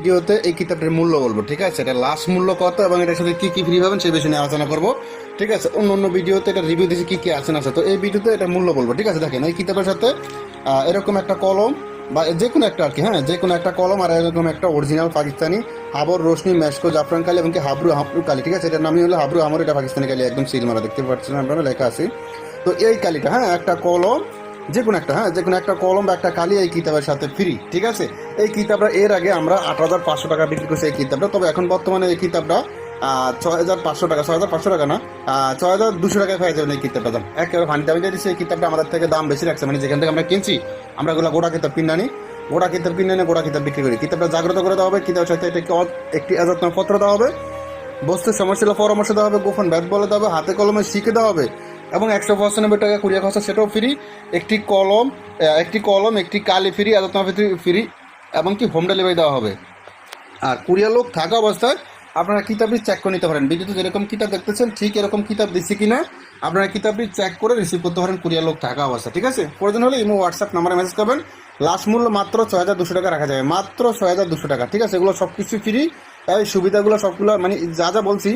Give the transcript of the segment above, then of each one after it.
ভিডিওতে এই কিতাবটার মূল্য বলব, ঠিক আছে? এটা লাস্ট মূল্য কত এবং এটার সাথে কি কি ফ্রি পাবেন সেই বিষয়ে নিয়ে আলোচনা করব, ঠিক আছে? অন্য অন্য ভিডিওতে এটা রিভিউ দিয়েছি, কি কি আছে না আছে? তো এই ভিডিওতে এটা মূল্য বলব, ঠিক আছে? দেখেন, এই কিতাবের সাথে এরকম একটা কলম বা যে কোনো একটা আর কি হ্যাঁ? যে কোনো একটা কলম আর এরকম একটা অরিজিনাল পাকিস্তানি হাবর, রোশনি মেশকো জাফরান কালি এবং কি হাবরু হাবরু কালি, ঠিক আছে? এটার নামই হলো হাবরু আমর এটা পাকিস্তানি কালি, একদম সিল মারা, দেখতে পাচ্ছেন আপনারা, লেখা আছে। তো এই কালিটা হ্যাঁ? একটা কলম যে কোনো একটা হ্যাঁ যে কোনো একটা কলম বা একটা কালি এই কিতাবের সাথে ফ্রি ঠিক আছে? এই কিতাবটা এর আগে আমরা আট হাজার পাঁচশো টাকা বিক্রি করছি এই কিতাবটা, তবে এখন বর্তমানে এই কিতাবটা ছয় হাজার পাঁচশো টাকা, ছয় হাজার পাঁচশো টাকা না ছয় হাজার দুশো টাকায় পেয়ে যাবেন এই কিতাবটা দাম। একেবারে ফানি দামি দিয়ে দিচ্ছে এই কিতাবটা, আমাদের থেকে দাম বেশি রাখছে। মানে যেখান থেকে আমরা কিনছি, আমরা এগুলো গোটা কিতাব কিনে আনি। গোটা কিতাব কিনে এনে গোটা কিতাব বিক্রি করি। কিতাবটা জাগ্রত করে দেওয়া হবে, কিতাবের সাথে এটাকে একটি পত্র দেওয়া হবে বস্তু সমস্যা পরামর্শ দেওয়া হবে, গোপন ব্যাট বলে দেওয়া হবে, হাতে কলমে শিখে দেওয়া হবে এবং একশো পঁচানব্বই টাকা কুড়িয়া খরচা সেটাও ফ্রি একটি কলম একটি কলম, একটি কালি ফ্রি আলোচনা ফ্রি এবং কি হোম ডেলিভারি দেওয়া হবে। আর কুড়িয়া লোক থাকা অবস্থায় আপনারা কিতাবটি চেক করে নিতে পারেন। ভিডিওতে যেরকম কিতাব দেখতেছেন, ঠিক এরকম কিতাব দিচ্ছি কিনা, আপনারা কিতাবটি চেক করে রিসিভ করতে পারেন কুড়িয়া লোক থাকা অবস্থা ঠিক আছে? প্রয়োজন হলে ইমো হোয়াটসঅ্যাপ নাম্বারে মেসেজ করবেন। লাস্ট মূল্য মাত্র ছয় হাজার দুশো টাকা রাখা যাবে। মাত্র ছয় হাজার দুশো টাকা, ঠিক আছে? এগুলো সব কিছু ফ্রি এই সুবিধাগুলো সবগুলো মানে যা যা বলছি,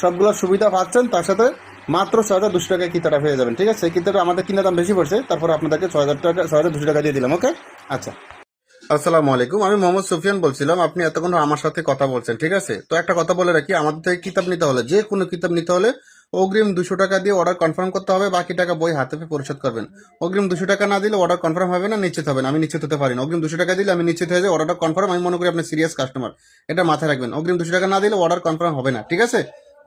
সবগুলো সুবিধা পাচ্ছেন, তার সাথে মাত্র ছয় হাজার দুশো টাকায় কিতাটা পেয়ে যাবেন, ঠিক আছে? এই কিতাবটা আমাদের কিনা দাম বেশি পড়ছে, তারপর আপনাদেরকে ছয় হাজার টাকা ছয় হাজার দুশো টাকা দিয়ে দিলাম, ওকে? আচ্ছা। আসসালামু আলাইকুম, আমি মোহাম্মদ সুফিয়ান বলছিলাম, আপনি এতক্ষণ আমার সাথে কথা বলছেন, ঠিক আছে? তো একটা কথা বলে রাখি, আমাদের থেকে কিতাব নিতে হলে, যে কোনো কিতাব নিতে হলে অগ্রিম দুশো টাকা দিয়ে অর্ডার কনফার্ম করতে হবে, বাকি টাকা বই হাতে পেয়ে পরিশোধ করবেন। অগ্রিম দুশো টাকা না দিলে অর্ডার কনফার্ম হবে না, নিশ্চিত হবে আমি নিশ্চিত হতে পারি না অগ্রিম দুশো টাকা দিলে আমি নিশ্চিত হয়ে যাই অর্ডারটা কনফার্ম আমি মনে করি আপনি সিরিয়াস কাস্টমার এটা মাথায় রাখবেন। অগ্রিম দুশো টাকা না দিলে অর্ডার কনফার্ম হবে না, ঠিক আছে?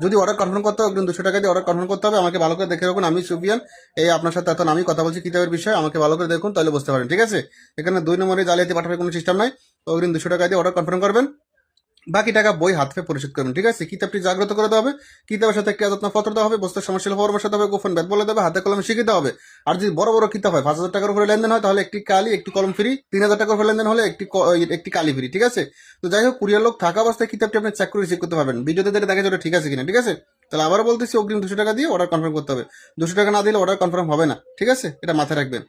যদি অর্ডার কনফার্ম করতে হবে দুশো টাকা দিয়ে অর্ডার কনফার্ম করতে হবে, আমাকে ভালো করে দেখে রাখুন। আমি সুফিয়ান, এই আপনার সাথে এখন আমি কথা বলছি কিতাবের বিষয়ে, আমাকে ভালো করে দেখুন, তাহলে বুঝতে পারেন, ঠিক আছে? এখানে দুই নম্বরে জালিয়াতি পাঠানোর কোনো সিস্টেম নাই। অগ্রিম দুশো টাকা দিয়ে অর্ডার কনফার্ম করবেন। বাকি টাকা বই, হাত পেয়ে পরিশোধ করবেন ঠিক আছে? কিতাবটি জাগ্রত করে দেওয়া হবে, কিতাবের সাথে একটি আদত পত্র দেওয়া হবে, বস্তুর সমস্যা পরামর্শ দেওয়া হবে, গোপন ব্যাট বলে দেবে, হাতে কলমে শিখে দেওয়া হবে। আর যদি বড় বড় কিতাব হয়, পাঁচ হাজার টাকার উপরে লেনদেন হয়, তাহলে একটি কালি, একটি কলম ফ্রি, তিন হাজার টাকার উপরে লেনদেন হলে একটি একটি কালি ফ্রি, ঠিক আছে? তো যাই হোক, কুরিয়ার লোক থাকা অবস্থায় কিতাবটি আপনি চেক করে রিসিভ করতে পারবেন। ভিডিওতে দেখে দেখা যাবে ঠিক আছে কিনা, ঠিক আছে? তাহলে আবার বলতেছি, অগ্রিম দুশো টাকা দিয়ে অর্ডার কনফার্ম করতে হবে। দুশো টাকা না দিলে অর্ডার কনফার্ম হবে না, ঠিক আছে? এটা মাথায় রাখবেন।